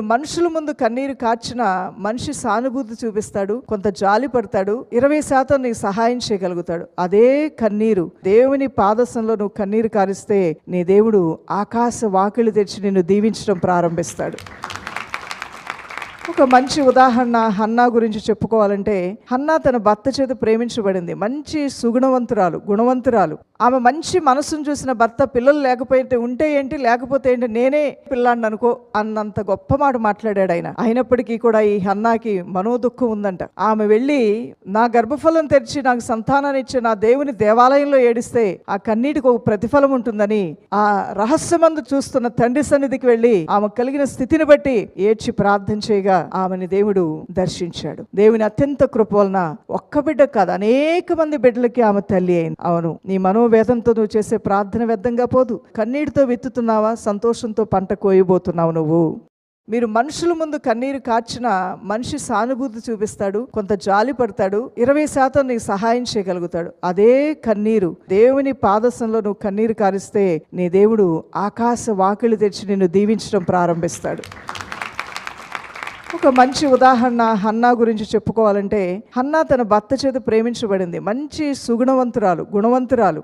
మనుషుల ముందు కన్నీరు కార్చిన మనిషి సానుభూతి చూపిస్తాడు కొంత జాలి పడతాడు ఇరవై శాతం నీకు సహాయం చేయగలుగుతాడు. అదే కన్నీరు. దేవుని పాదసంలో నువ్వు కన్నీరు కారిస్తే నీ దేవుడు ఆకాశ వాకిలి తెరిచి నిన్ను దీవించడం ప్రారంభిస్తాడు. ఒక మంచి ఉదాహరణ హన్నా గురించి చెప్పుకోవాలంటే హన్నా తన భర్త చేత ప్రేమించబడింది. మంచి సుగుణవంతురాలు గుణవంతురాలు. ఆమె మంచి మనసును చూసిన భర్త పిల్లలు లేకపోతే ఉంటే ఏంటి లేకపోతే ఏంటి నేనే పిల్లాడిని అనుకో అన్నంత గొప్ప మాట మాట్లాడాడు ఆయన. అయినప్పటికీ కూడా ఈ హన్నాకి మనోదుఖం ఉందంట. ఆమె వెళ్ళి నా గర్భఫలం తెరిచి నాకు సంతానాన్ని ఇచ్చి నా దేవుని దేవాలయంలో ఏడిస్తే ఆ కన్నీటికి ఒక ప్రతిఫలం ఉంటుందని ఆ రహస్యమందు చూస్తున్న తండ్రి సన్నిధికి వెళ్ళి ఆమె కలిగిన స్థితిని బట్టి ఏడ్చి ప్రార్థన చేయగా ఆమెని దేవుడు దర్శించాడు. దేవుని అత్యంత కృప వలన ఒక్క బిడ్డ కాదు అనేక మంది బిడ్డలకి ఆమె తల్లి అయింది. అవును నీ మనోవేదంతో నువ్వు చేసే ప్రార్థన వ్యర్థంగా పోదు. కన్నీటితో విత్తుతున్నావా సంతోషంతో పంట కోయబోతున్నావు నువ్వు? మీరు మనుషుల ముందు కన్నీరు కార్చిన మనిషి సానుభూతి చూపిస్తాడు కొంత జాలి పడతాడు ఇరవై శాతం నీకు సహాయం చేయగలుగుతాడు. అదే కన్నీరు. దేవుని పాదసంలో నువ్వు కన్నీరు కారిస్తే నీ దేవుడు ఆకాశ వాకిలి తెరిచి నిన్ను దీవించడం ప్రారంభిస్తాడు. ఒక మంచి ఉదాహరణ హన్నా గురించి చెప్పుకోవాలంటే హన్నా తన భర్త చేత ప్రేమించబడింది. మంచి సుగుణవంతురాలు గుణవంతురాలు.